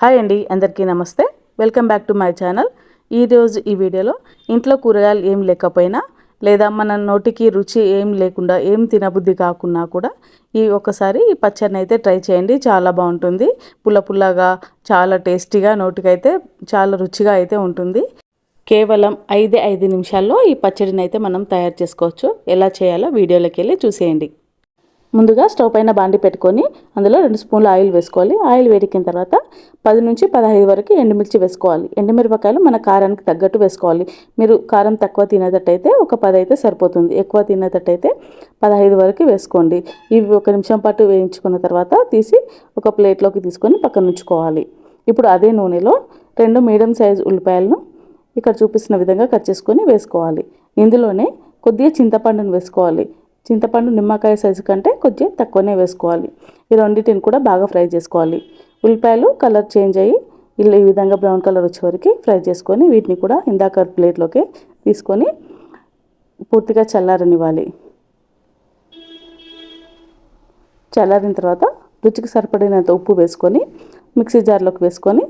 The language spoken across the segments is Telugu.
హాయ్ అండి అందరికీ నమస్తే. Welcome back to my channel. ఈరోజు ఈ వీడియోలో ఇంట్లో కూరగాయలు ఏం లేకపోయినా లేదా మన నోటికి రుచి ఏం లేకుండా ఏం తినబుద్ధి కాకున్నా కూడా ఈ ఒకసారి ఈ పచ్చడిని అయితే ట్రై చేయండి చాలా బాగుంటుంది. పుల్ల పుల్లగా చాలా టేస్టీగా నోటికైతే చాలా రుచిగా అయితే ఉంటుంది. కేవలం ఐదే ఐదు నిమిషాల్లో ఈ పచ్చడిని అయితే మనం తయారు చేసుకోవచ్చు. ఎలా చేయాలో వీడియోలోకి వెళ్ళి చూసేయండి. ముందుగా స్టవ్ పైన బాండి పెట్టుకొని అందులో రెండు స్పూన్ల ఆయిల్ వేసుకోవాలి. ఆయిల్ వేడికిన తర్వాత పది నుంచి పదహైదు వరకు ఎండుమిర్చి వేసుకోవాలి. ఎండుమిరపకాయలు మన కారానికి తగ్గట్టు వేసుకోవాలి. మీరు కారం తక్కువ తినేటట్టయితే ఒక పది అయితే సరిపోతుంది. ఎక్కువ తినేటట్టయితే పదహైదు వరకు వేసుకోండి. ఇవి ఒక నిమిషం పాటు వేయించుకున్న తర్వాత తీసి ఒక ప్లేట్లోకి తీసుకొని పక్కన ఉంచుకోవాలి. ఇప్పుడు అదే నూనెలో రెండు మీడియం సైజ్ ఉల్లిపాయలను ఇక్కడ చూపిస్తున్న విధంగా కట్ చేసుకొని వేసుకోవాలి. ఇందులోనే కొద్దిగా చింతపండును వేసుకోవాలి. చింతపండు నిమ్మకాయ సైజు కంటే కొద్దిగా తక్కువనే వేసుకోవాలి. ఈ రెండింటిని కూడా బాగా ఫ్రై చేసుకోవాలి. ఉల్లిపాయలు కలర్ చేంజ్ అయ్యి ఇలా ఈ విధంగా బ్రౌన్ కలర్ వచ్చే వరకు ఫ్రై చేసుకొని వీటిని కూడా ఇందాక ప్లేట్లోకి తీసుకొని పూర్తిగా చల్లారనివ్వాలి. చల్లారిన తర్వాత రుచికి సరిపడినంత ఉప్పు వేసుకొని మిక్సీ జార్లోకి వేసుకొని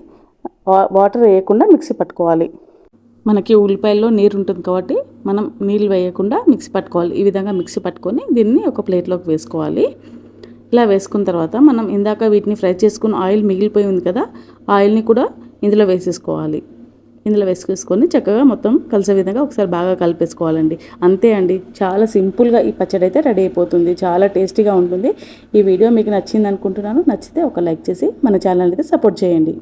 వాటర్ వేయకుండా మిక్సీ పట్టుకోవాలి. మనకి ఉల్లిపాయల్లో నీరు ఉంటుంది కాబట్టి మనం నీళ్ళు వేయకుండా మిక్సీ పట్టుకోవాలి. ఈ విధంగా మిక్సీ పట్టుకొని దీన్ని ఒక ప్లేట్లోకి వేసుకోవాలి. ఇలా వేసుకున్న తర్వాత మనం ఇందాక వీటిని ఫ్రై చేసుకున్న ఆయిల్ మిగిలిపోయి ఉంది కదా ఆయిల్ని కూడా ఇందులో వేసేసుకోవాలి. ఇందులో వేసుకేసుకొని చక్కగా మొత్తం కలిసే విధంగా ఒకసారి బాగా కలిపేసుకోవాలండి. అంతే అండి చాలా సింపుల్గా ఈ పచ్చడి అయితే రెడీ అయిపోతుంది. చాలా టేస్టీగా ఉంటుంది. ఈ వీడియో మీకు నచ్చింది అనుకుంటున్నాను నచ్చితే ఒక లైక్ చేసి మన ఛానల్ అయితే సపోర్ట్ చేయండి.